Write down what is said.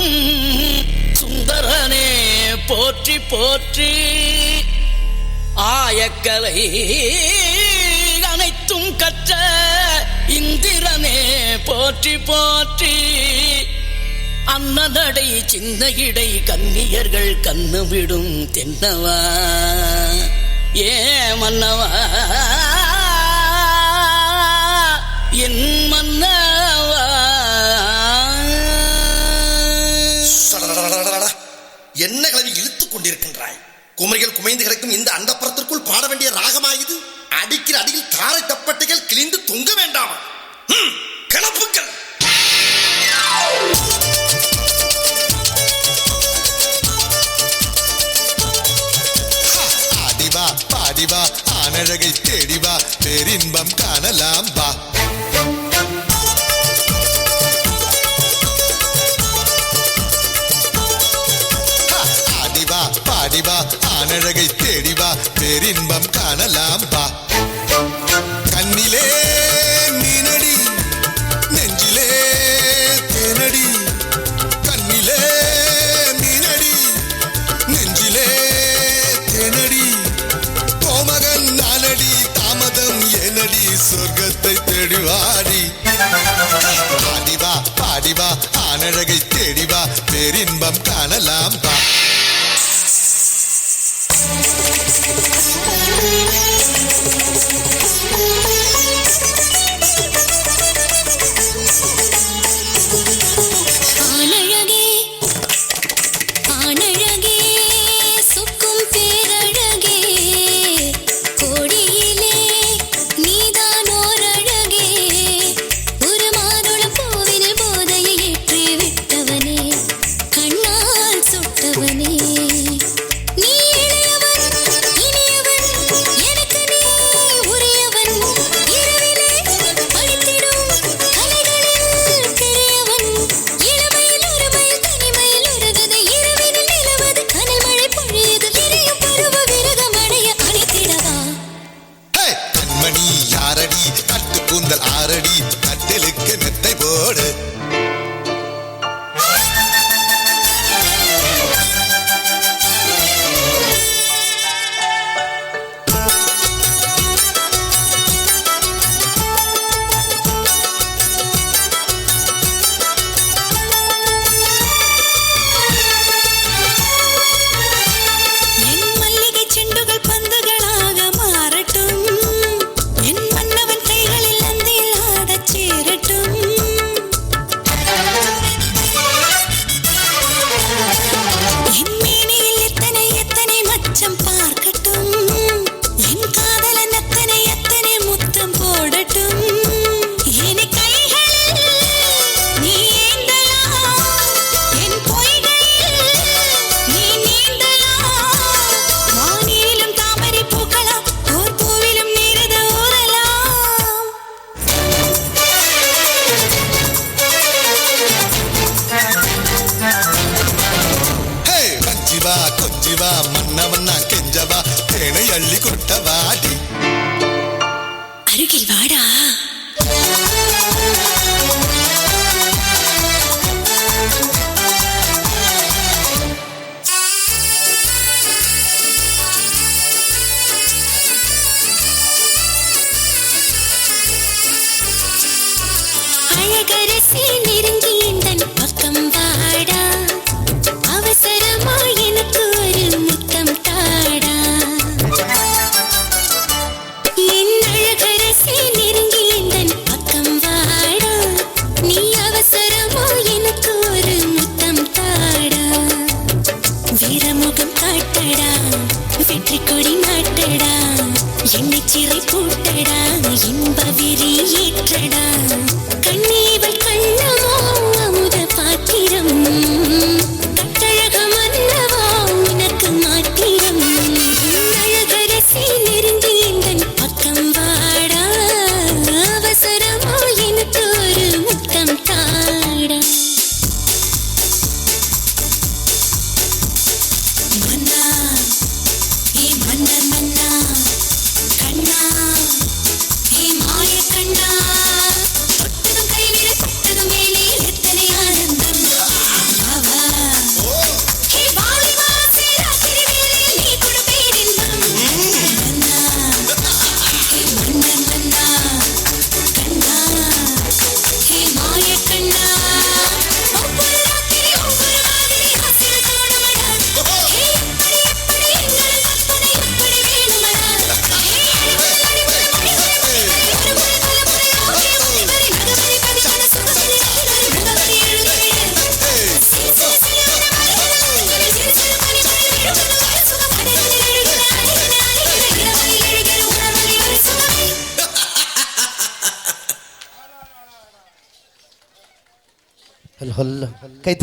சுமக்கும் சுந்தரனே போற்றி போற்றி. ஆயக்கலை அனைத்தும் கற்ற இந்திரனே போற்றி போற்றி. அன்னதடை சின்ன இடை கன்னியர்கள் கண்ணு விடும் தென்னவா. ஏ மன்னவா என் மன்ன என்ன கிளவி இழுத்துக் கொண்டிருக்கின்றாய்? குமரிகள் குமைந்து கிடக்கும் இந்த அண்டப்புறத்திற்குள் பாட வேண்டிய ராகமாயுது? அடிக்கிற அடியில் தாரை தப்பட்டைகள் கிழிந்து தொங்க வேண்டாமா? கிளப்புக்கள் ஆடிவா பாடிவா ஆனழகை தேடிவா பேரின்பம் காணலாம் வா. ஆனழகை தேடிவா பேரின்பம் காணலாம் வா. கண்ணிலே நீனடி நெஞ்சிலே தேனடி. கண்ணிலே நீனடி நெஞ்சிலே தேனடி. கோமகன் நானடி தாமதம் ஏனடி சொர்க்கத்தை தேடிவாடி பாடிவா பாடிவா ஆனழகை தேடிவா பேரின்பம் காணலாம் வா. கொஞ்சிவா மன்னவன்னா கெஞ்சவா தேனை அள்ளி கொட்டவாடி அருகில் வாடா. அழகரசி நெருங்கி காட்டடா வெற்றி கொடி நாட்டடா என்னை சிறை பூட்டடா. இன்ப விரி ஏற்றடா. கண்ணீவள் கண்ணமோ الهله كي